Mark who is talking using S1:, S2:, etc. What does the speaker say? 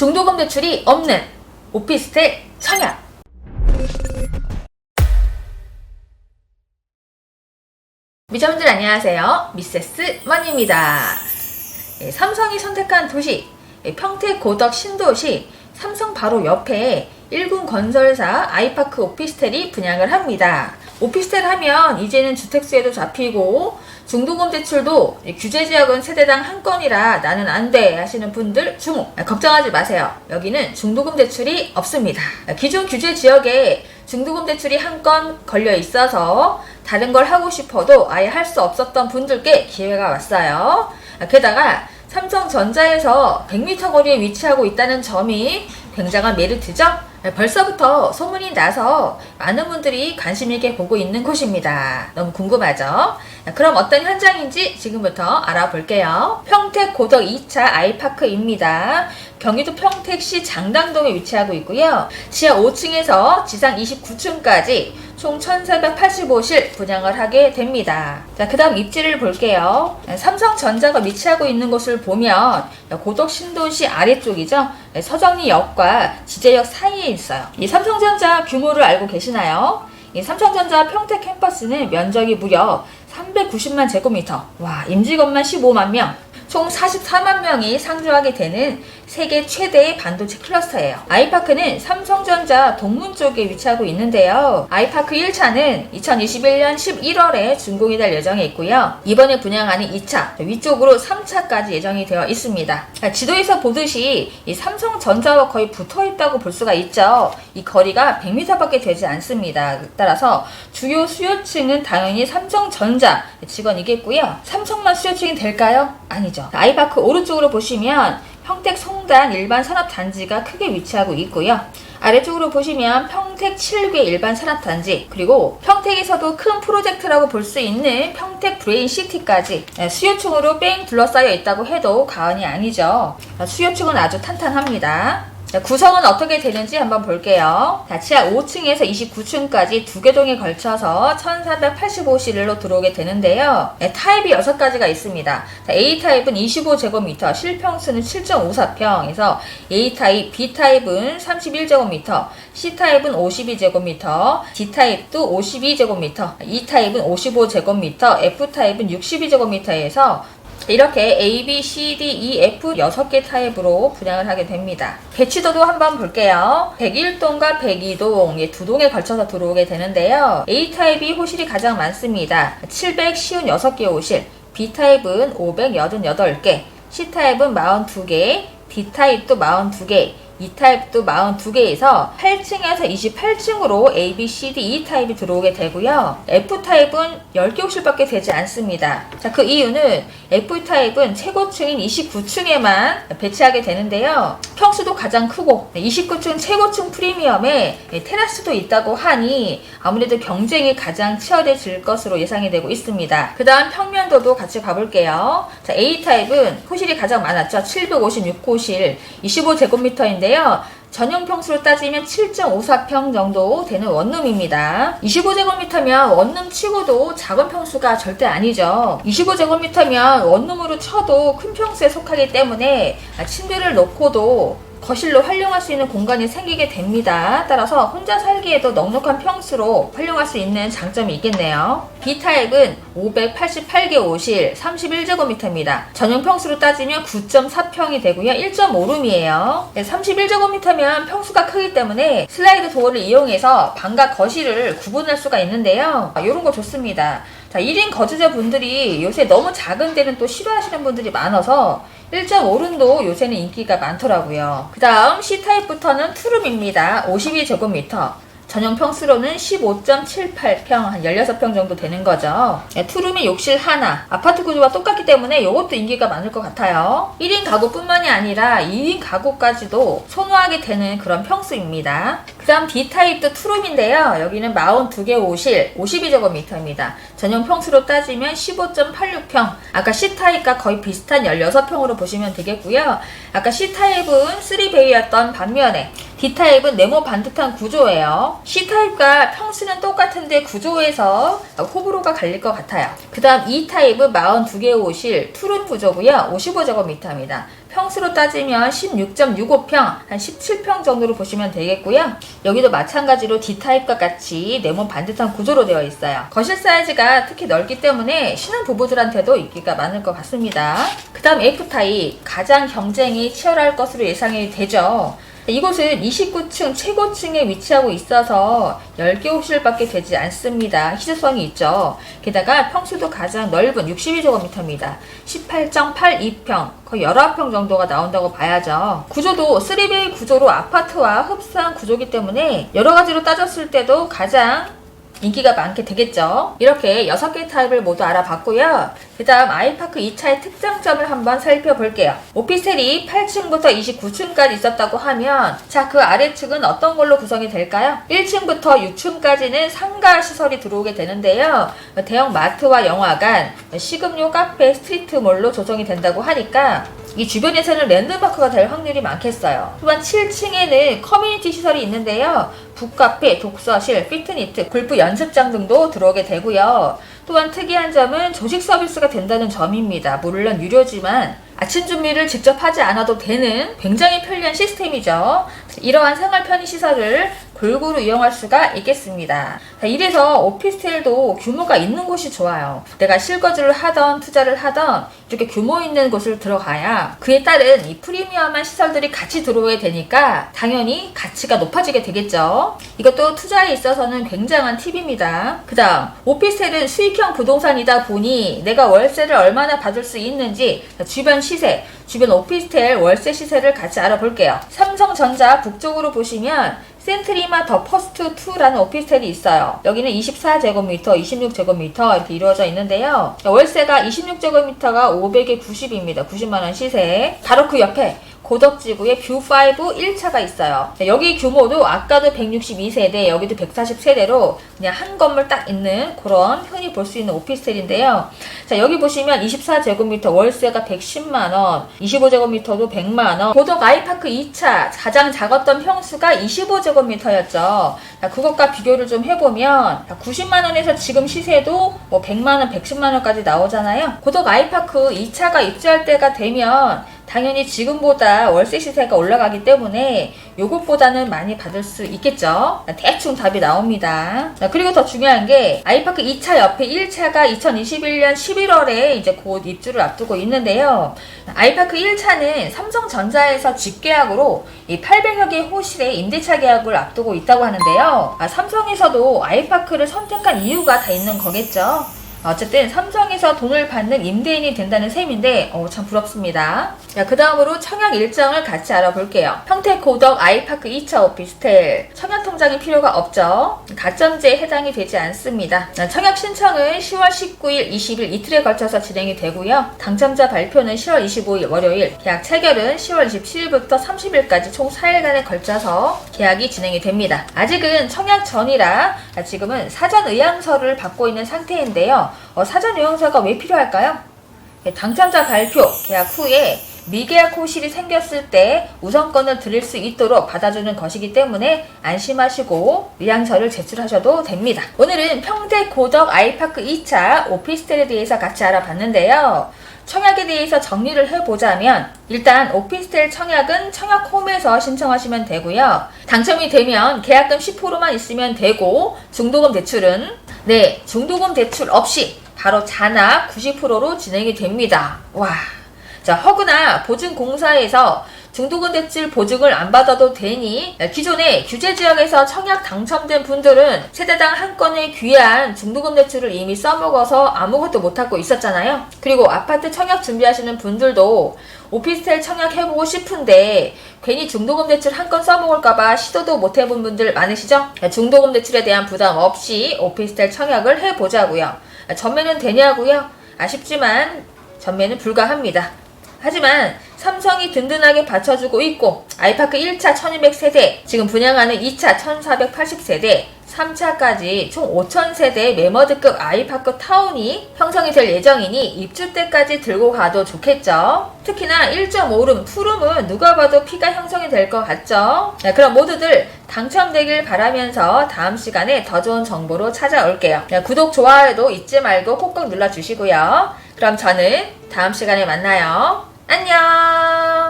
S1: 중도금 대출이 없는 오피스텔 청약. 미자분들 안녕하세요. 미세스 머니입니다. 예, 삼성이 선택한 도시 예, 평택 고덕 신도시 삼성 바로 옆에 1군 건설사 아이파크 오피스텔이 분양을 합니다. 오피스텔 하면 이제는 주택수에도 잡히고 중도금 대출도 이 규제 지역은 세대당 한 건이라 나는 안 돼 하시는 분들 주목 아, 걱정하지 마세요. 여기는 중도금 대출이 없습니다. 아, 기존 규제 지역에 중도금 대출이 한 건 걸려 있어서 다른 걸 하고 싶어도 아예 할 수 없었던 분들께 기회가 왔어요. 아, 게다가 삼성전자에서 100m 거리에 위치하고 있다는 점이 굉장한 메리트죠? 네, 벌써부터 소문이 나서 많은 분들이 관심 있게 보고 있는 곳입니다. 너무 궁금하죠? 자, 그럼 어떤 현장인지 지금부터 알아볼게요. 평택 고덕 2차 아이파크입니다. 경기도 평택시 장당동에 위치하고 있고요. 지하 5층에서 지상 29층까지 총 1485실 분양을 하게 됩니다. 자, 그 다음 입지를 볼게요. 삼성전자가 위치하고 있는 곳을 보면 고덕 신도시 아래쪽이죠. 네, 서정리역과 지제역 사이에 있어요. 이 삼성전자 규모를 알고 계시나요? 이 삼성전자 평택 캠퍼스는 면적이 무려 390만 제곱미터. 와, 임직원만 15만 명. 총 44만 명이 상주하게 되는 세계 최대의 반도체 클러스터예요. 아이파크는 삼성전자 동문 쪽에 위치하고 있는데요. 아이파크 1차는 2021년 11월에 준공이 될 예정에 있고요. 이번에 분양하는 2차, 위쪽으로 3차까지 예정이 되어 있습니다. 자, 지도에서 보듯이 이 삼성전자와 거의 붙어 있다고 볼 수가 있죠. 이 거리가 100m밖에 되지 않습니다. 따라서 주요 수요층은 당연히 삼성전자 직원이겠고요. 삼성만 수요층이 될까요? 아니죠. 아이파크 오른쪽으로 보시면 평택 송단 일반 산업단지가 크게 위치하고 있고요. 아래쪽으로 보시면 평택 7개 일반 산업단지 그리고 평택에서도 큰 프로젝트라고 볼 수 있는 평택 브레인시티까지 수요층으로 뺑 둘러싸여 있다고 해도 과언이 아니죠. 수요층은 아주 탄탄합니다. 자, 구성은 어떻게 되는지 한번 볼게요. 자, 지하 5층에서 29층까지 두 개 동에 걸쳐서 1485실로 들어오게 되는데요. 네, 타입이 6가지가 있습니다. 자, A타입은 25제곱미터, 실평수는 7.54평에서 A타입, B타입은 31제곱미터, C타입은 52제곱미터, D타입도 52제곱미터, E타입은 55제곱미터, F타입은 62제곱미터에서 이렇게 A, B, C, D, E, F 6개 타입으로 분양을 하게 됩니다. 배치도도 한번 볼게요. 101동과 102동, 예, 두 동에 걸쳐서 들어오게 되는데요. A 타입이 호실이 가장 많습니다. 756개 호실, B 타입은 588개, C 타입은 42개, D 타입도 42개, E 타입도 42개에서 8층에서 28층으로 A, B, C, D, E 타입이 들어오게 되고요. F 타입은 10개 호실밖에 되지 않습니다. 자, 그 이유는 F 타입은 최고층인 29층에만 배치하게 되는데요. 평수도 가장 크고 29층 최고층 프리미엄에 테라스도 있다고 하니 아무래도 경쟁이 가장 치열해질 것으로 예상이 되고 있습니다. 그 다음 평면도도 같이 봐볼게요. 자, A 타입은 호실이 가장 많았죠. 756호실 25제곱미터인데 요. 전용 평수로 따지면 7.54평 정도 되는 원룸입니다. 25제곱미터면 원룸 치고도 작은 평수가 절대 아니죠. 25제곱미터면 원룸으로 쳐도 큰 평수에 속하기 때문에 침대를 놓고도 거실로 활용할 수 있는 공간이 생기게 됩니다. 따라서 혼자 살기에도 넉넉한 평수로 활용할 수 있는 장점이 있겠네요. B타입은 588개 오실 31제곱미터입니다. 전용 평수로 따지면 9.4평이 되고요. 1.5룸이에요. 31제곱미터면 평수가 크기 때문에 슬라이드 도어를 이용해서 방과 거실을 구분할 수가 있는데요. 이런 거 좋습니다. 자, 1인 거주자 분들이 요새 너무 작은 데는 또 싫어하시는 분들이 많아서 1.5룸도 요새는 인기가 많더라고요. 그 다음 C타입부터는 투룸입니다. 52제곱미터. 전용 평수로는 15.78평, 한 16평 정도 되는 거죠. 네, 투룸에 욕실 하나, 아파트 구조와 똑같기 때문에 이것도 인기가 많을 것 같아요. 1인 가구뿐만이 아니라 2인 가구까지도 선호하게 되는 그런 평수입니다. 그 다음 B타입도 투룸인데요. 여기는 42개 오실 52제곱미터입니다. 전용 평수로 따지면 15.86평. 아까 C타입과 거의 비슷한 16평으로 보시면 되겠고요. 아까 C타입은 3베이였던 반면에 D타입은 네모 반듯한 구조예요. C타입과 평수는 똑같은데 구조에서 호불호가 갈릴 것 같아요. 그 다음 E타입은 42개 오실 투룸 구조고요. 55제곱미터입니다. 평수로 따지면 16.65평, 한 17평 정도로 보시면 되겠고요. 여기도 마찬가지로 D타입과 같이 네모 반듯한 구조로 되어 있어요. 거실 사이즈가 특히 넓기 때문에 신혼 부부들한테도 인기가 많을 것 같습니다. 그 다음 F타입, 가장 경쟁이 치열할 것으로 예상이 되죠. 이곳은 29층 최고층에 위치하고 있어서 10개 호실밖에 되지 않습니다. 희소성이 있죠. 게다가 평수도 가장 넓은 62제곱미터입니다. 18.82평, 거의 19평 정도가 나온다고 봐야죠. 구조도 3베이 구조로 아파트와 흡사한 구조기 때문에 여러 가지로 따졌을 때도 가장 인기가 많게 되겠죠. 이렇게 6개 타입을 모두 알아봤고요. 그 다음 아이파크 2차의 특장점을 한번 살펴볼게요. 오피스텔이 8층부터 29층까지 있었다고 하면 자 그 아래층은 어떤 걸로 구성이 될까요? 1층부터 6층까지는 상가 시설이 들어오게 되는데요. 대형 마트와 영화관, 식음료, 카페, 스트리트몰로 조성이 된다고 하니까 이 주변에서는 랜드마크가 될 확률이 많겠어요. 또한 7층에는 커뮤니티 시설이 있는데요. 북카페, 독서실, 피트니트, 골프 연습장 등도 들어오게 되고요. 또한 특이한 점은 조식 서비스가 된다는 점입니다. 물론 유료지만 아침 준비를 직접 하지 않아도 되는 굉장히 편리한 시스템이죠. 이러한 생활 편의 시설을 골고루 이용할 수가 있겠습니다. 자, 이래서 오피스텔도 규모가 있는 곳이 좋아요. 내가 실거주를 하던 투자를 하던 이렇게 규모 있는 곳을 들어가야 그에 따른 이 프리미엄한 시설들이 같이 들어오게 되니까 당연히 가치가 높아지게 되겠죠. 이것도 투자에 있어서는 굉장한 팁입니다. 그 다음 오피스텔은 수익형 부동산이다 보니 내가 월세를 얼마나 받을 수 있는지 주변 시세, 주변 오피스텔 월세 시세를 같이 알아볼게요. 삼성전자 북쪽으로 보시면 센트리마 더 퍼스트 2라는 오피스텔이 있어요. 여기는 24제곱미터, 26제곱미터 이렇게 이루어져 있는데요. 월세가 26제곱미터가 500에 90입니다. 90만원 시세. 바로 그 옆에 고덕지구에 뷰5 1차가 있어요. 여기 규모도 아까도 162세대, 여기도 140세대로 그냥 한 건물 딱 있는 그런 흔히 볼 수 있는 오피스텔인데요. 자, 여기 보시면 24제곱미터 월세가 110만원, 25제곱미터도 100만원, 고덕 아이파크 2차 가장 작았던 평수가 25제곱미터였죠. 자, 그것과 비교를 좀 해보면 90만원에서 지금 시세도 뭐 100만원, 110만원까지 나오잖아요. 고덕 아이파크 2차가 입주할 때가 되면 당연히 지금보다 월세 시세가 올라가기 때문에 요것보다는 많이 받을 수 있겠죠. 대충 답이 나옵니다. 그리고 더 중요한 게 아이파크 2차 옆에 1차가 2021년 11월에 이제 곧 입주를 앞두고 있는데요. 아이파크 1차는 삼성전자에서 직계약으로 이 800여 개 호실의 임대차 계약을 앞두고 있다고 하는데요. 아, 삼성에서도 아이파크를 선택한 이유가 다 있는 거겠죠. 어쨌든 삼성에서 돈을 받는 임대인이 된다는 셈인데 어, 참 부럽습니다. 자, 그 다음으로 청약 일정을 같이 알아볼게요. 평택 고덕 아이파크 2차 오피스텔 청약 통장이 필요가 없죠. 가점제에 해당이 되지 않습니다. 청약 신청은 10월 19일, 20일 이틀에 걸쳐서 진행이 되고요. 당첨자 발표는 10월 25일 월요일, 계약 체결은 10월 27일부터 30일까지 총 4일간에 걸쳐서 계약이 진행이 됩니다. 아직은 청약 전이라 지금은 사전 의향서를 받고 있는 상태인데요. 어, 사전 의향서가 왜 필요할까요? 네, 당첨자 발표, 계약 후에 미계약 호실이 생겼을 때 우선권을 드릴 수 있도록 받아주는 것이기 때문에 안심하시고 의향서를 제출하셔도 됩니다. 오늘은 평택 고덕 아이파크 2차 오피스텔에 대해서 같이 알아봤는데요. 청약에 대해서 정리를 해보자면 일단 오피스텔 청약은 청약홈에서 신청하시면 되고요. 당첨이 되면 계약금 10%만 있으면 되고 중도금 대출은 네 중도금 대출 없이 바로 잔압 90%로 진행이 됩니다. 와. 자, 허구나 보증공사에서 중도금 대출 보증을 안 받아도 되니 기존에 규제 지역에서 청약 당첨된 분들은 세대당 한 건의 귀한 중도금 대출을 이미 써먹어서 아무것도 못하고 있었잖아요. 그리고 아파트 청약 준비하시는 분들도 오피스텔 청약 해보고 싶은데 괜히 중도금 대출 한 건 써먹을까봐 시도도 못 해본 분들 많으시죠? 중도금 대출에 대한 부담 없이 오피스텔 청약을 해보자고요. 전매는 되냐고요? 아쉽지만 전매는 불가합니다. 하지만 삼성이 든든하게 받쳐주고 있고 아이파크 1차 1200세대, 지금 분양하는 2차 1480세대, 3차까지 총 5000세대의 메머드급 아이파크 타운이 형성이 될 예정이니 입주 때까지 들고 가도 좋겠죠. 특히나 1.5룸, 투룸은 누가 봐도 피가 형성이 될 것 같죠. 네, 그럼 모두들 당첨되길 바라면서 다음 시간에 더 좋은 정보로 찾아올게요. 네, 구독, 좋아요도 잊지 말고 꼭꼭 눌러주시고요. 그럼 저는 다음 시간에 만나요. 안녕!